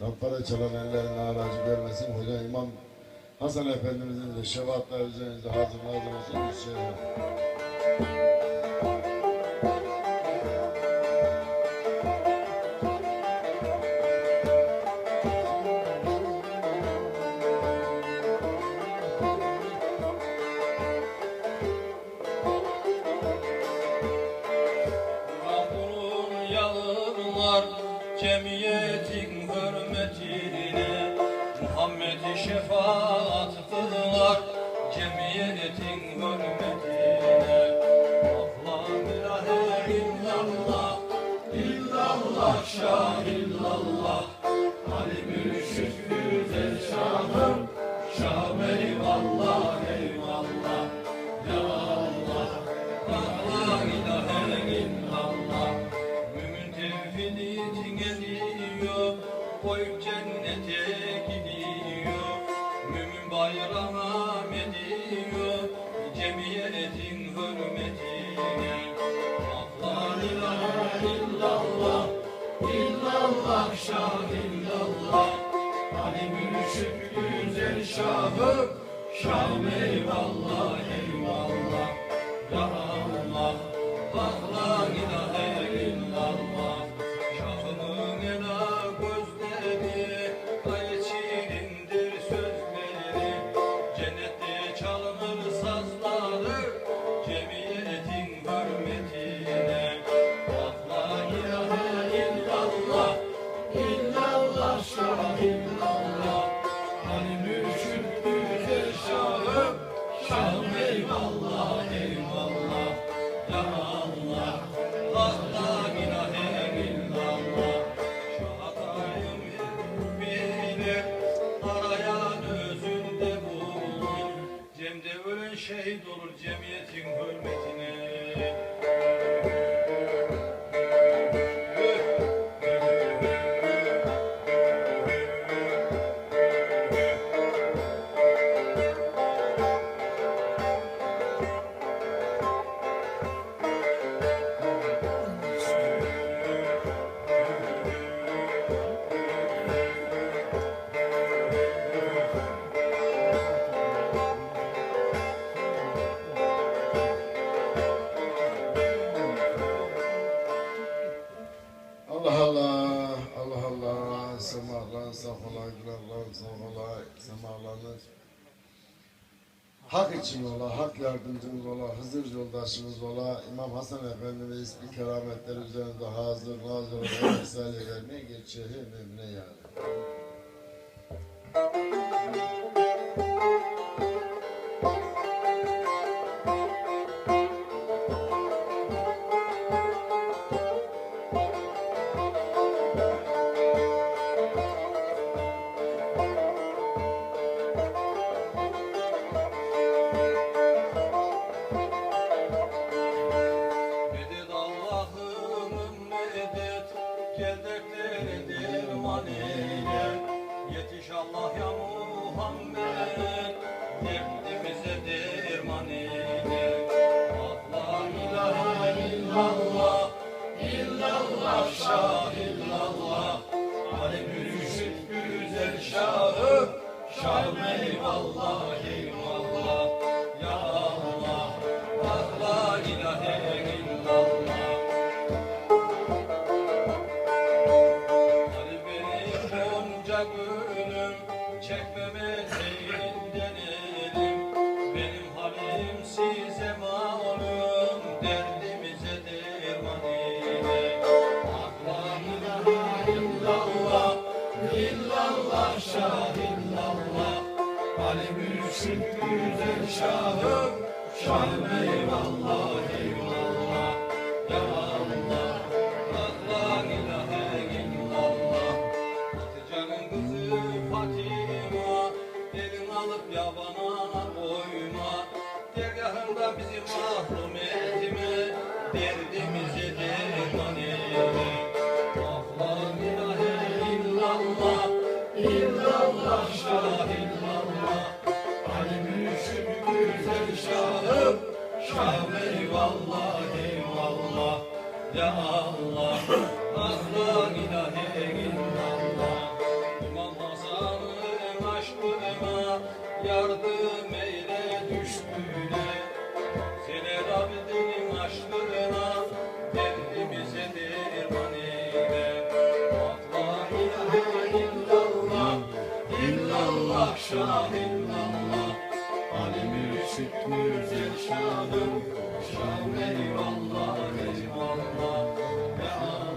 Tampara çalan ellerin aracı görmesin. Hoca İmam Hasan Efendimizin de şefaatler üzerinizde hazır nazır olsun. Rabbun yalınlar cemiyetin hürmetine Muhammed'i şefaat kılar cemiyetin hürmetine şahı Şah eyvallah eyvallah Ya Allah Ah la ilahe illallah Şahımın ela gözleri Gayet şirindir sözleri Cennette çalınır sazları Cemiyetin hürmetine Ah la ilahe illallah İllallah şah hak için ola, hak yardımcımız ola, Hızır yoldaşımız ola, İmam Hasan Efendimiz bir kerametler üzerinde hazır, nazır olan vermeye geçiyor emrine yani. Eyvallah şahım Şah eyvallah eyvallah. Ya Allah Ah la ilahe illallah. Hatice'nin kızı Fatima Elin alıp yabana koyma. Dergahında bizi mahrum güzel şahım Şahım eyvallah eyvallah Ya Allah. Ah la ilahe illallah Ramazanım aşkına Yardım eyle düştüğüne Seni Rabbinin aşkına Derdimize derman eyle Ah la ilahe illallah İllallah şah illallah Ali mürşit güzel şahım Şah eyvallah eyvallah. Ya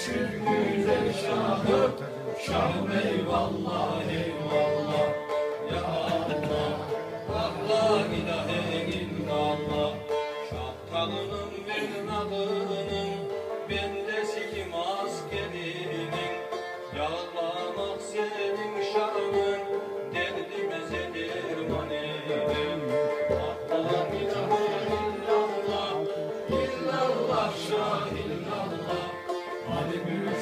Aşık güzel şahı Şahım eyvallah. Eyvallah Ya Allah Ah la ilahe illallah Şah tanının bir nadının Bendesi kim askerinin. Yağlamak senin şanın.